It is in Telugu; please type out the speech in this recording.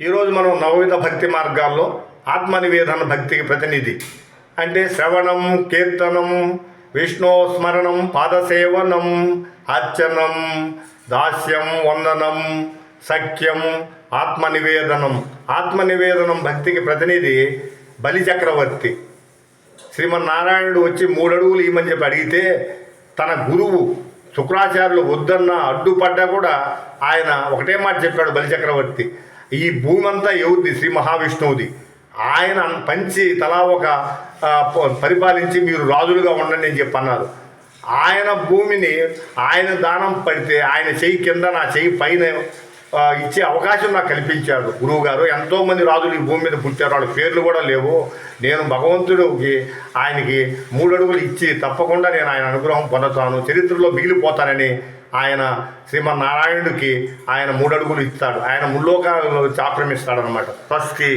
ఈరోజు మనం నవవిధ భక్తి మార్గాల్లో ఆత్మనివేదన భక్తికి ప్రతినిధి. అంటే శ్రవణం కీర్తనం విష్ణు స్మరణం పాదసేవనం అర్చనం దాస్యం వందనం సఖ్యం ఆత్మనివేదనం. ఆత్మనివేదనం భక్తికి ప్రతినిధి బలిచక్రవర్తి శ్రీమన్నారాయణుడు వచ్చి మూడడుగులు ఈమని చెప్పి అడిగితే తన గురువు శుక్రాచార్యులు వద్దన్న అడ్డుపడ్డా కూడా ఆయన ఒకటే మాట చెప్పాడు బలిచక్రవర్తి ఈ భూమి అంతా ఎవరిది? శ్రీ మహావిష్ణువుది. ఆయన పంచి తలా ఒక పరిపాలించి మీరు రాజులుగా ఉండండి అని చెప్పి అన్నారు ఆయన భూమిని ఆయన దానం పడితే ఆయన చెయ్యి కింద నా చెయ్యి పైన ఇచ్చే అవకాశం నాకు కల్పించాడు. గురువు గారు ఎంతోమంది రాజులు ఈ భూమి మీద పుట్టారు. వాళ్ళ పేర్లు కూడా లేవు. నేను భగవంతుడికి ఆయనకి మూడు అడుగులు ఇచ్చి తప్పకుండా నేను ఆయన అనుగ్రహం పొందుతాను. చరిత్రలో మిగిలిపోతానని ఆయన శ్రీమన్నారాయణుడికి ఆయన మూడు అడుగులు ఇస్తాడు. ఆయన ముల్లోకాలలో చాప్రమిస్తాడు అనమాట ఫస్ట్కి